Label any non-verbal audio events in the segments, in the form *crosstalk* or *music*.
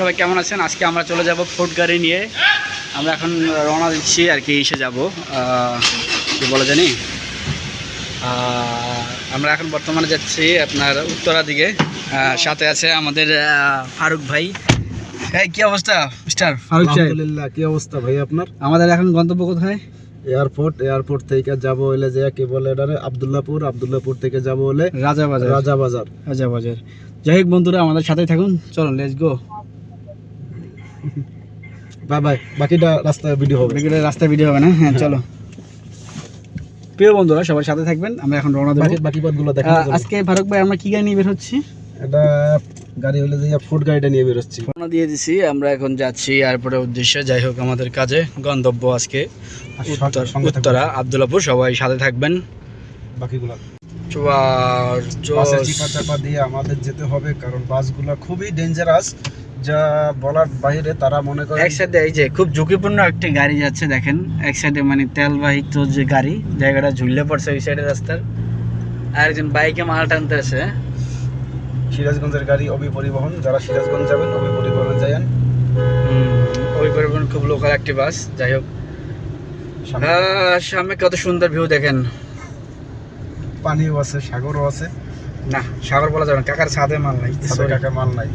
সবাই কেমন আছেন? আজকে আমরা চলে যাব ফুড গাড়ি নিয়ে। আমরা এখন রওনা দিচ্ছি আর কি এসে যাব। কি বলে জানি? আমরা এখন বর্তমানে যাচ্ছি আপনার উত্তরা দিকে। সাথে আছে আমাদের ফারুক ভাই। এই কি অবস্থা মিস্টার? ফারুক আলহামদুলিল্লাহ কি অবস্থা ভাই আপনার? আমাদের এখন গন্তব্য কোথায়? এয়ারপোর্ট এয়ারপোর্ট থেকে যাব হলে যে কি বলে এটারে আবদুল্লাপুর আব্দুল্লাহপুর থেকে যাব হলে রাজা বাজার। রাজা বাজার। রাজা বাজার। যাই হোক বন্ধুরা আমাদের সাথেই থাকুন। চলো লেটস গো *laughs* বাই বাই বাকিটা রাস্তায় ভিডিও হবে। বিকেলে রাস্তায় ভিডিও হবে না? হ্যাঁ চলো। প্রিয় বন্ধুরা সবার সাথে থাকবেন। আমরা এখন রওনা দেবো। বাকি পথগুলো আহ, আজকে ফারুক ভাই আমরা কি গাড়ি নিয়ে বের হচ্ছি এটা গাড়ি হলে যে ফুড গাড়িটা নিয়ে বেরোচ্ছি। রওনা দিয়ে দিছি আমরা এখন যাচ্ছি এয়ারপোর্টের উদ্দেশ্যে। যাই হোক আমাদের কাজে গন্তব্য আজকে উত্তর উত্তরা আবদুল্লাপুর। সবাই সাথে থাকবেন। বাকিগুলো। চুয়ার দিয়ে আমাদের যেতে হবে কারণ বাসগুলো খুবই ডেঞ্জারাস যা বলার বাইরে তারা মনে করে এক সাইডে এই যে খুব ঝুঁকিপূর্ণ একটি গাড়ি যাচ্ছে দেখেন। এক সাইডে মানে তেলবাহিত যে গাড়ি জায়গাটা ঝুললে পড়ছে ওই সাইডে রাস্তার। আর একজন বাইকে মাল টানতে আছে সিরাজগঞ্জের গাড়ি অভি পরিবহন যারা সিরাজগঞ্জ যাবেন অভি পরিবহনে যাবেন ওই পরিবহন খুব লোকাল একটি বাস যাই হোক। সামনে কত সুন্দর ভিউ দেখেন। পানিও আছে সাগরও আছে। না সাগর বলা যাবে না কাকার ছাদে মাল নাই টাকা মাল নাই।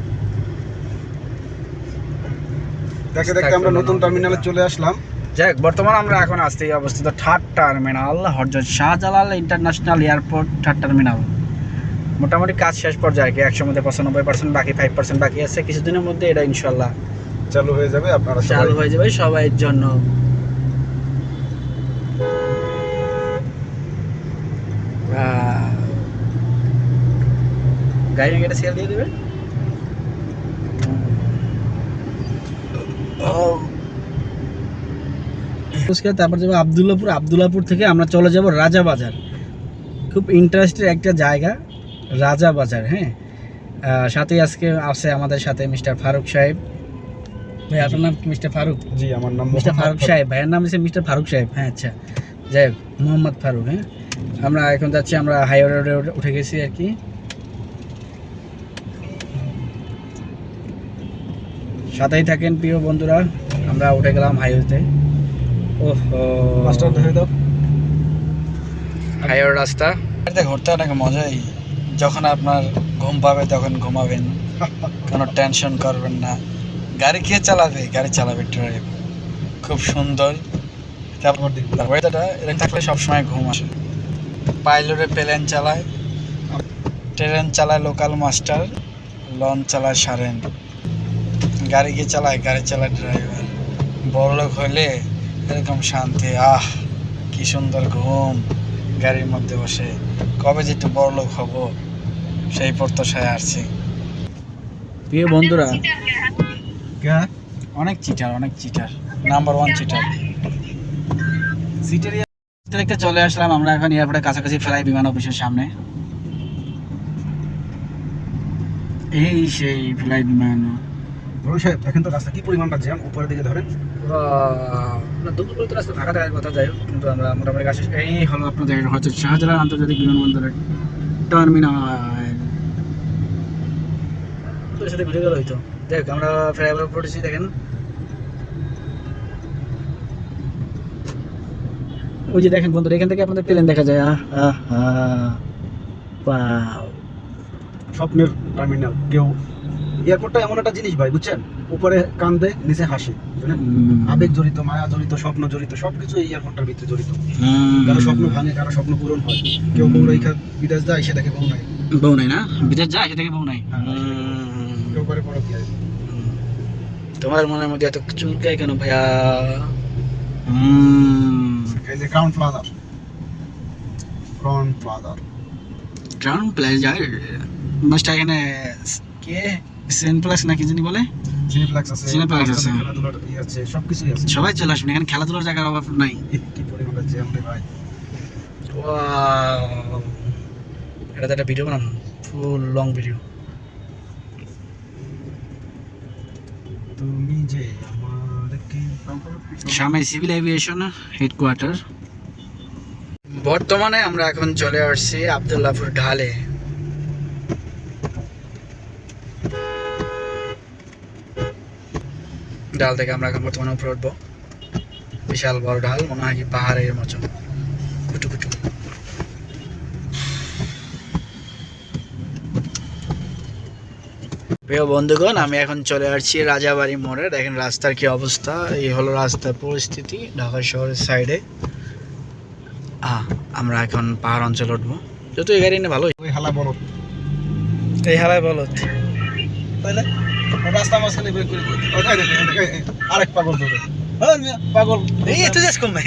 দেখে দেখে আমরা নতুন টার্মিনালে চলে আসলাম। যাই বর্তমানে আমরা এখন আসতে অবস্থিত থার্ড টার্মিনাল হরজত Shahjalal international airport third terminal মোটামুটি কাজ শেষ পর্যায়ে কি একশো মধ্যে পঁচানব্বই পার্সেন্ট বাকি ফাইভ পার্সেন্ট বাকি আছে। কিছুদিনের মধ্যে এটা ইনশাল্লাহ চালু হয়ে যাবে আপনারা চালু হয়ে যাবে সবাইয়ের জন্য। গাড়ির গেটে সেল দিয়ে দেবে তারপর যাব আবদুল্লাপুর। আবদুল্লাপুর থেকে আমরা চলে যাব রাজা বাজার। খুব ইন্টারেস্টেড একটা জায়গা রাজা বাজার হ্যাঁ? সাথে আজকে আছে আমাদের সাথে মিস্টার ফারুক সাহেব। ভাই আপনার নাম কি মিস্টার ফারুক? জি আমার নাম মিস্টার ফারুক সাহেব। ভাইয়ের নাম হচ্ছে মিস্টার ফারুক সাহেব। হ্যাঁ আচ্ছা। যাই হোক মোহাম্মদ ফারুক হ্যাঁ? আমরা এখন যাচ্ছি আমরা হাইওয়ে রোডে উঠে গেছি আর কি। সাথেই থাকেন প্রিয় বন্ধুরা আমরা উঠে গেলাম হাইওয়েতে। ওহো মাস্টার ধরে দাও। হাইওয়ে রাস্তা। ঘুরতে অনেক মজাই। যখন আপনার ঘুম পাবে তখন ঘুমাবেন। কোনো টেনশন করবেন না। গাড়ি কে চালাবে? গাড়ি চালাবে ড্রাইভ খুব সুন্দর। তারপর ওয়েদারটা এরকম থাকলে সবসময় ঘুম আসে। পাইলটে প্লেন চালায়। ট্রেন চালায় লোকাল মাস্টার লঞ্চ চালায় সারেন। গাড়ি কে চালায় গাড়ি চালায় ড্রাইভার বড়লোক হলে এরকম শান্তি আহ কি সুন্দর ঘুম গাড়ির মধ্যে বসে। কবে যে একটু বড়লোক হব সেই প্রত্যাশায় আসছি প্রিয় বন্ধুরা অনেক চিটার অনেক চিটার নাম্বার ওয়ান চিটার সিটের দেখতে চলে আসলাম আমরা এখন এয়ারপোর্টের কাছাকাছি ফ্লাই বিমান অফিসের সামনে। এই সেই ফ্লাই বিমান। বড় সাহেব দেখেন তো রাস্তা কি পরিমাণটা জ্যাম উপরের দিকে ধরেন। না দুপুর তো রাস্তা ফাঁকা থাকার কথা যাই কিন্তু আমরা মোটামুটি কাছে এই হলো আপনাদের হচ্ছে শাহজালাল আন্তর্জাতিক বিমানবন্দরের টার্মিনাল। তোর সাথে ভিডিও দেখ আমরা ফ্লাইওভার পড়েছি দেখেন। ওই যে দেখেন বন্ধুরা এখান থেকে আপনাদের প্লেন দেখা যায়। আহ আহ আহ স্বপ্নের টার্মিনাল কেউ এয়ারপোর্টটা এমন একটা জিনিস ভাই বুঝছেন? উপরে কান্দে নিচে হাসি। আবেগ জড়িত মায়া জড়িত স্বপ্ন জড়িত সবকিছু এই এয়ারপোর্টটার ভিতরে জড়িত। কারও স্বপ্ন ভাঙে কারও স্বপ্ন পূরণ হয়। কেউ বউ রেখা বিদেশ যায় বউ নাই। বউ নাই না? বিদেশ যায় সেটাকে বউ নাই? হ্যাঁ। কেউ করে বড় তোমার মনের মধ্যে এত চুলকায় কেন ভাইয়া? এই যে ক্রাউন প্লাজার গ্রাউন্ড প্লেজার মাস্টার এখানে কে? বলে? সিনেপ্লেক্স আছে Cineplex আছে। ইয়ে আছে সবকিছুই আছে। সবাই চলে আসবেন এখানে খেলাধুলার জায়গার অভাব নাই। কি পরিমাণে ভাই. এটা একটা ভিডিও বানাম ফুল লং ভিডিও তুমি যে সামনে সিভিল এভিয়েশন হেডকোয়ার্টার বর্তমানে আমরা এখন চলে আসছি আবদুল্লাপুর ঢালে। ডাল থেকে আমরা এখন বর্তমানে উপরে উঠবো। বিশাল বড় ডাল মনে হয় কি পাহাড়ের মতো। কুটু কুটু প্রিয় বন্ধুগণ আমি এখন চলে আসছি রাজাবাড়ি মোড়ে। দেখেন রাস্তার কি অবস্থা। এই হলো রাস্তার পরিস্থিতি ঢাকা শহরের সাইডে আমরা এখন পাহাড় অঞ্চল উঠবো। যত এই গাড়ি নিয়ে ওই হালা বড় এই হালায় বলো তাইলে? রাস্তা মাঝখানে বের করে আরেক পাগল ধরে। হ্যাঁ, পাগল। এই এত যাস কমে।